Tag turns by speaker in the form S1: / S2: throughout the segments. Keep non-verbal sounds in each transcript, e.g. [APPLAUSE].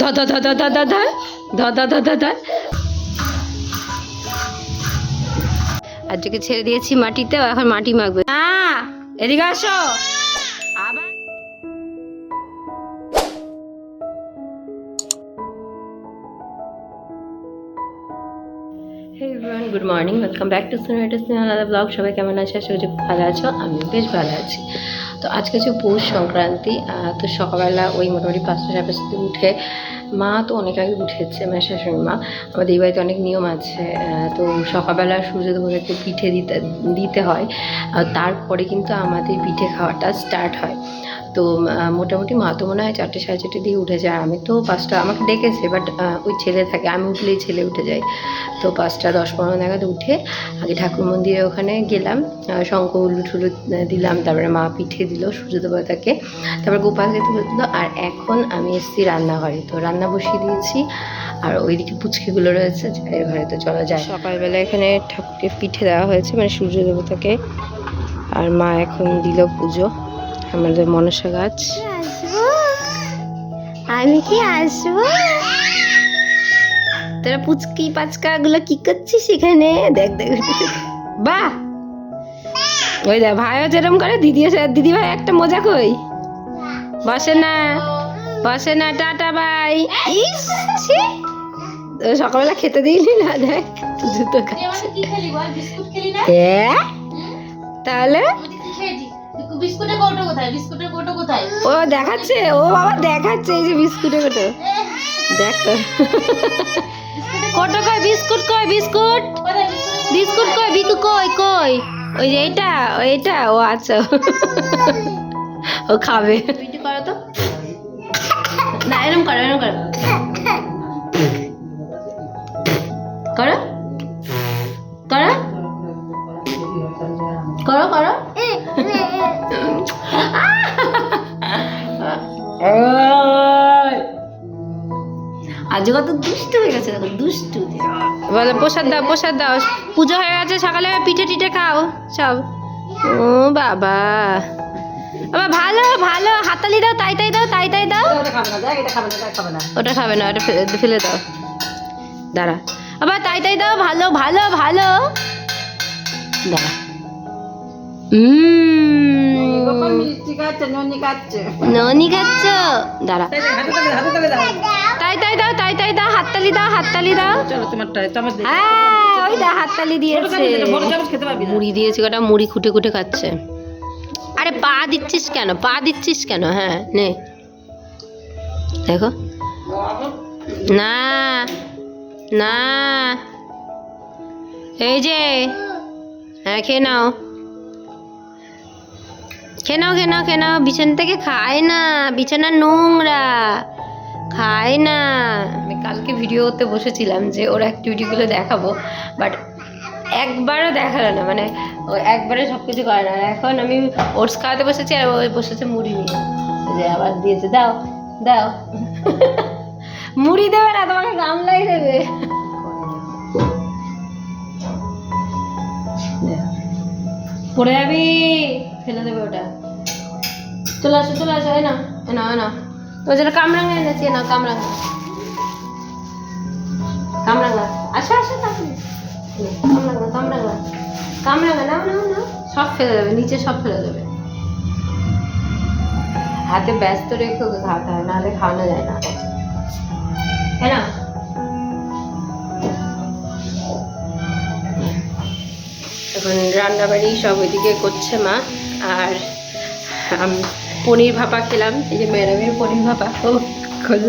S1: ধ ধ ধ ধ ধ ধ ধ ধ ধ ধ ধ ধ আজকে ছেড়ে দিয়েছি মাটিতে এখন মাটি মাখবে না এদিকে আসো আবার good morning welcome back to সিনেমাটিস আলাদা ব্লগ সবাই কেমন আছে আশা করছি ভালো আছো আমি বেশ ভালো আছি তো আজকে হচ্ছে পৌষ সংক্রান্তি তো সকালবেলা ওই মোটামুটি পাঁচটা সাড়ে পাঁচটাতে উঠে মা তো অনেক আগে উঠেছে আমার শাশুড়ি মা। আমাদের এই বাড়িতে অনেক নিয়ম আছে তো সকালবেলা সূর্য দেবতাকে পিঠে দিতে দিতে হয়। তারপরে কিন্তু আমাদের পিঠে খাওয়াটা স্টার্ট হয়। তো মোটামুটি মা তো মনে হয় চারটে সাড়ে চারটে দিয়ে উঠে যায়। আমি তো পাঁচটা, আমাকে ডেকেছে বাট ওই ছেলে থাকে, আমি উঠলেই ছেলে উঠে যায়। তো পাঁচটা, দশ পনেরো নাগাদ উঠে আগে ঠাকুর মন্দিরে ওখানে গেলাম শঙ্খ উলু দিলাম, তারপরে মা পিঠে দিল সূর্য দেবতাকে তারপর গোপালকে তুলে দিল, আর এখন আমি এসেছি রান্নাঘরে। তো রান্না বসিয়ে দিয়েছি, আর ওইদিকে পুচকিগুলো রয়েছে এর ঘরে। তো চলা যায় সকালবেলা এখানে ঠাকুরকে পিঠে দেওয়া হয়েছে মানে সূর্য দেবতাকে আর মা এখন দিল পুজো। আমাদের মনসা গাছ।
S2: আমি কি আসব?
S1: তোরা পুচকি পাচকা গুলো কি করছিস এখানে? দেখ দেখ। বাহ! ওই দেখ ভাইও যেরকম করে দিদি দিদি ভাই একটা মজা কই? বসে না বসে না টাটা বাই। ও সকালবেলা খেতে দিইনি না দেখ জুতো খাচ্ছে
S2: কি খেলি বল বিস্কুট খেলি না?
S1: হ্যাঁ তাহলে?
S2: বিস্কুটের কৌটো কোথায়? বিস্কুটের কৌটো কোথায়?
S1: ও দেখাচ্ছে ও বাবা দেখাচ্ছে এই যে বিস্কুটে কোটো। দেখ তো। কোটো কই? বিস্কুট কই? বিস্কুট? বিস্কুট কই? বিকু কই? কই? ওই যে এটা এটা ও আচ্ছা। ও খাবে।
S2: করো তো।
S1: না এরকম করো এরকম করো করো। আজ কত দুষ্টু হয়ে গেছে দেখো দুষ্টু। বলে প্রসাদ দাও প্রসাদ দাও। পুজো হয়ে গেছে সকালে পিঠে টিঠে খাও সব। ও বাবা। বাবা ভালো ভালো হাতালি দাও তাই তাই দাও তাই তাই দাও। ওটা খাবে না ওটা ফেলে দাও। দাঁড়া। আবার তাই তাই দাও ভালো ভালো ভালো। দাঁড়া। ননি খাচ্ছ। দাঁড়া। তাই তাই দাও তাই তাই দাও হাততালি দাও হাততালি দাও। চলো তোমারটা তোমার হ্যাঁ ওই দা হাততালি দিয়েছে। মুড়ি দিয়েছে কটা মুড়ি খুঁটে খুঁটে খাচ্ছে। আরে পা দিচ্ছিস কেন? পা দিচ্ছিস কেন? হ্যাঁ নে। দেখো। না না। এই যে। হ্যাঁ খেয়ে নাও। খেয়ে নাও খেয়ে নাও খেয়ে নাও। বিছানা থেকে খায় না বিছানা নোংরা। খায় না। কালকে ভিডিওতে বসেছিলাম যে ওর অ্যাক্টিভিটিগুলো দেখাবো বাট একবারও দেখাল না মানে একবারে সব কিছু করে না। এখন আমি ওটস খাওয়াতে বসেছি আর ও বসেছে মুড়ি নিয়ে। যে আবার দিয়েছে, দাও দাও। [LAUGHS] মুড়ি দেবে না, তোমাকে গামলাই দেবে। পড়ে যাবি, ফেলে দেবে ওটা। চলে আসো চলে আসো, এ না এ না এ না তো যেটা কামরাঙ্গা এনেছি না কামরাঙ্গা আসো আসো তাড়াতাড়ি কামরাঙ্গা কামরাঙ্গা কামরাঙ্গা নাও নাও নাও। সব ফেলে দেবে, নিচে সব ফেলে দেবে। হাতে ব্যস্ত রেখে ওকে খাওয়াতে হয়, নাহলে খাওয়ানো যায় না। হ্যাঁ না এখন রান্নাবাড়ি সব ওইদিকে করছে মা, আর পনির ভাপা খেলাম, এই যে ম্যাডামের পনির ভাপা। ও করল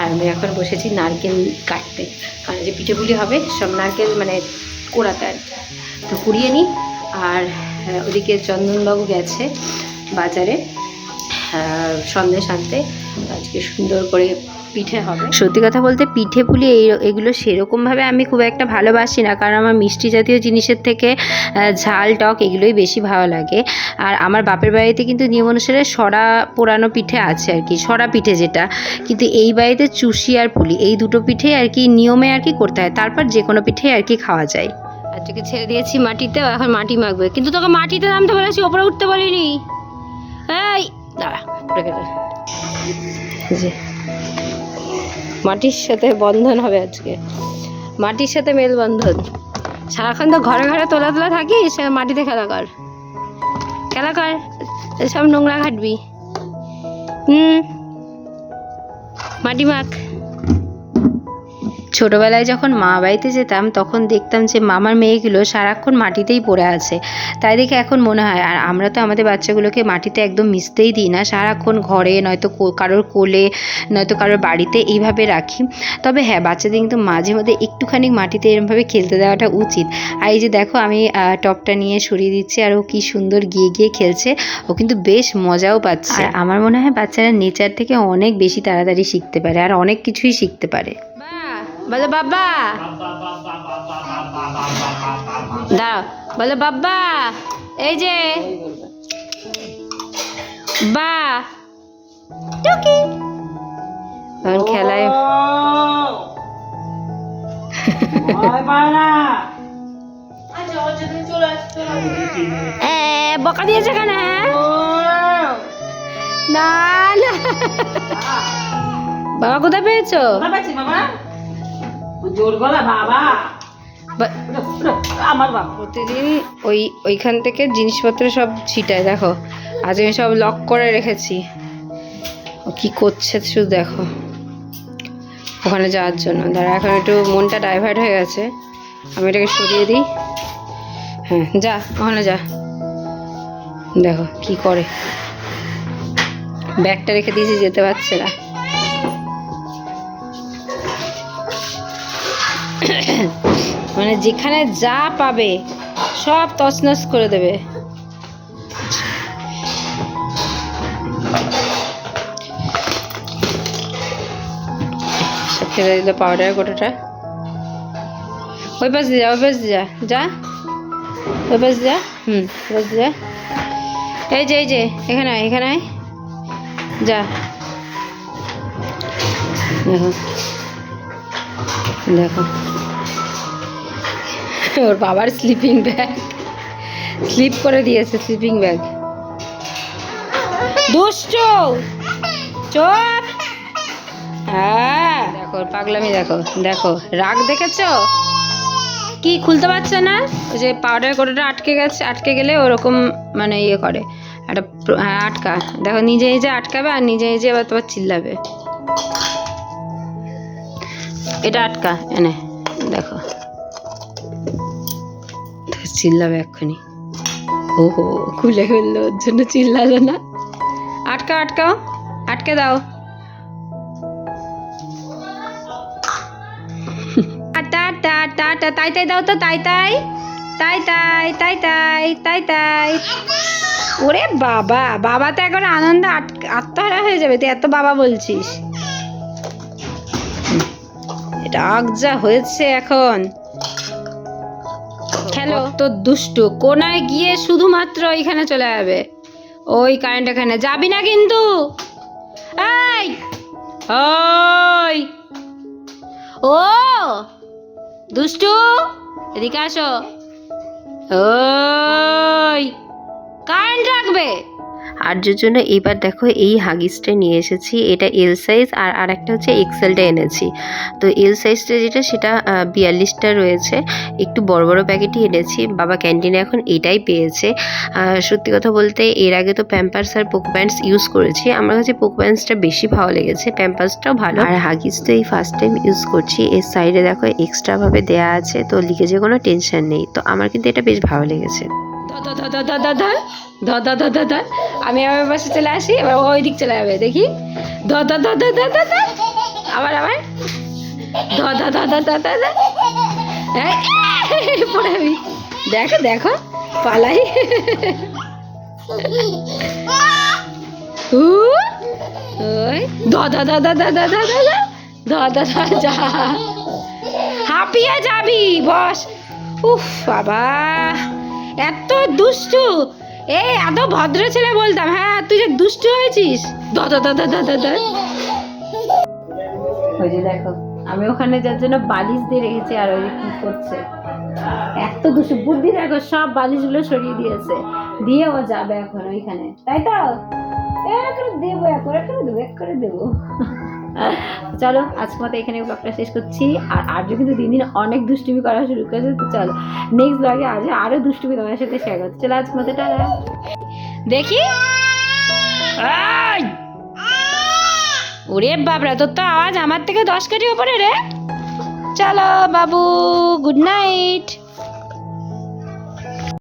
S1: আর আমি এখন বসেছি নারকেল কাটতে। কারণ যে পিঠেগুলি হবে, সব নারকেল মানে কোড়াতে আর তো কুড়িয়ে নিই, আর ওদিকে চন্দনবাবু গেছে বাজারে। সন্দেশ আনতে আজকে সুন্দর করে পিঠে হবে। সত্যি কথা বলতে পিঠে পুলি এই এগুলো সেরকমভাবে আমি খুব একটা ভালোবাসি না কারণ আমার মিষ্টি জাতীয় জিনিসের থেকে ঝাল টক এগুলোই বেশি ভালো লাগে। আর আমার বাপের বাড়িতে কিন্তু নিয়ম অনুসারে সরা পোড়ানো পিঠে আছে আর কি সরা পিঠে যেটা। কিন্তু এই বাড়িতে চুষি আর পুলি এই দুটো পিঠে আর কি নিয়মে আর কি করতে হয় তারপর যে কোনো পিঠে আর কি খাওয়া যায়। আজকে ছেড়ে দিয়েছি মাটিতে এখন মাটি মাখবে। কিন্তু তোকে মাটিতে নামতে বলেছি ওপরে উঠতে বলিনি। এই দাঁড়া মাটির সাথে বন্ধন হবে আজকে। মাটির সাথে মেলবন্ধন। সারাক্ষণ তো ঘরে ঘরে তোলা তোলা থাকিস মাটিতে খেলা কর। খেলা কর সব নোংরা ঘাটবি। হুম, মাটি মাখ। ছোটবেলায় যখন মা বাড়িতে যেতাম, তখন দেখতাম যে মামার মেয়েগুলো সারাক্ষণ মাটিতেই পড়ে আছে। তাই দেখে এখন মনে হয়, আর আমরা তো আমাদের বাচ্চাগুলোকে মাটিতে একদম মিশতেই দিই না, সারাক্ষণ ঘরে নয়তো কারোর কোলে, নয়তো কারোর বাড়িতে এইভাবে রাখি। তবে হ্যাঁ বাচ্চাদের কিন্তু মাঝে মধ্যে একটুখানি মাটিতে এরমভাবে খেলতে দেওয়াটা উচিত। আর এই যে দেখো, আমি টপটা নিয়ে সরিয়ে দিচ্ছি, আর ও কী সুন্দর গিয়ে গিয়ে খেলছে। ও কিন্তু বেশ মজাও পাচ্ছে। আর আমার মনে হয় বাচ্চারা নেচার থেকে অনেক বেশি তাড়াতাড়ি শিখতে পারে, আর অনেক কিছুই শিখতে পারে। বলো বাবা। দাঁড়াও, বলো বাবা, এই যে। বা। টুকি। এখন খেলায় বকা দিয়েছে কেন হ্যাঁ? না বাবা কোথায় পেয়েছ, বাবা?
S3: জোর গলা বাবা। আমার বাবা।
S1: প্রতিদিন ওই ওইখান থেকে জিনিসপত্র সব ছিটায় দেখো। আজ আমি সব লক করে রেখেছি। ও কি করছে শুধু দেখো। ওখানে যাওয়ার জন্য। দাঁড়া এখন একটু মনটা ডাইভার্ট হয়ে গেছে। আমি এটাকে সরিয়ে দিই। হ্যাঁ যা ওখানে যা। দেখো কি করে। ব্যাগটা রেখে দিয়েছি যেতে পারছে না। [COUGHS] মানে যেখানে যা পাবে, সব তছনছ করে দেবে। ফেলে দিল পাউডার গোটাটা। ওই পাশ দিয়ে যা, ওই পাশ যা যা। ওই পাশ যা, হুম, ওই পাশ যা। এই যে এই যে, এখানে আয় এখানে আয়। যা। দেখো। দেখো। ওর বাবার স্লিপিং ব্যাগ স্লিপ করে দিয়েছে স্লিপিং ব্যাগ দুষ্ট! চোপ হ্যাঁ দেখো পাগলামি দেখো। দেখো, রাগ দেখেছ? কি, খুলতে পারছে না? ওই যে পাউডার কোটোটা আটকে গেছে, আটকে গেলে ওরকম মানে ইয়ে করে। একটা হ্যাঁ আটকা। দেখো নিজে নিজে আটকাবে আর নিজে নিজে এবার তোমার চিল্লাবে। এটা আটকা, এনে, দেখো। চিল্লাবে এক্ষুনি। ও হো খুলে ফেলল, ওর জন্য চিল্লালো না। আটকা আটকাও, আটকে দাও। টা টা টা তাই তাই দাও তো, তাই তাই। তাই তাই তাই তাই তাই তাই। ওরে বাবা বাবা তো এখন আনন্দ আত্মহারা হয়ে যাবে, তুই এত বাবা বলছিস। রাগ যা হয়েছে এখন। খেলো তো দুষ্টু কোনায় গিয়ে শুধুমাত্র ওইখানে চলে যাবে। ওই কারেন্ট এখানে যাবি না কিন্তু। এই ওই। ও দুষ্টু এদিকে আসো। ওই কারেন্ট রাখবে। আর্যর জন্য এবার দেখো এই হাগিসটা নিয়ে এসেছি। এটা এল সাইজ আর আরেকটা হচ্ছে এক্সেলটা এনেছি। তো এল সাইজটা যেটা সেটা বিয়াল্লিশটা রয়েছে। একটু বড় বড় প্যাকেটই এনেছি। বাবা ক্যান্টিনে এখন এটাই পেয়েছে। সত্যি কথা বলতে এর আগে তো প্যাম্পার্স আর পোক প্যান্টস ইউজ করেছি। আমার কাছে পোক প্যান্টসটা বেশি ভালো লেগেছে। প্যাম্পার্সটাও ভালো। আর হাগিস তো এই ফার্স্ট টাইম ইউজ করছি। এর সাইডে দেখো এক্সট্রা ভাবে দেয়া আছে। তো লিকেজে কোনো টেনশন নেই। তো আমার কিন্তু এটা বেশ ভালো লেগেছে। ধর ধর ধর ধর ধর ধর ধর আমি আমার পাশে চলে আসি এবার ওই দিক চলে যাবে দেখি ধর ধর ধর ধর ধর ধর আবার আবার ধর ধর ধর ধর ধর ধর পড়ে যাবি দেখো দেখো পালাই ওই ধর ধর ধর ধর ধর ধর ধর ধর ধর ধর যা হাঁপিয়ে যাবি বস উফ বাবা এত দুষ্টু এ, এত ভদ্র ছেলে বলতাম হ্যাঁ তুই যে দুষ্টু হয়েছিস। ওই যে দেখো, আমি ওখানে যার জন্য বালিশ দিয়ে রেখেছি আর ওই কি করছে। এত দুষ্টু, বুদ্ধি দেখো, সব বালিশগুলো সরিয়ে দিয়েছে। দিয়ে ও যাবে এখন ওইখানে। তাই তো? এক করে দেবো এক করে দেবো, এক করে দেবো। চলো, আজকের মতো এখানে ব্লগটা শেষ করছি। আর আর্য কিন্তু দিন দিন অনেক দুষ্টুমি করা শুরু করেছে। তো চলো নেক্সট ব্লগে আজ আরও দুষ্টুমি তোমার সাথে শেয়ার করতে চলো, আজকের মতো টাটা। দেখি! ওরে বাবরা তোর তো আওয়াজ আমার থেকে দশ কাঠি ওপরে রে। চলো, বাবু গুড নাইট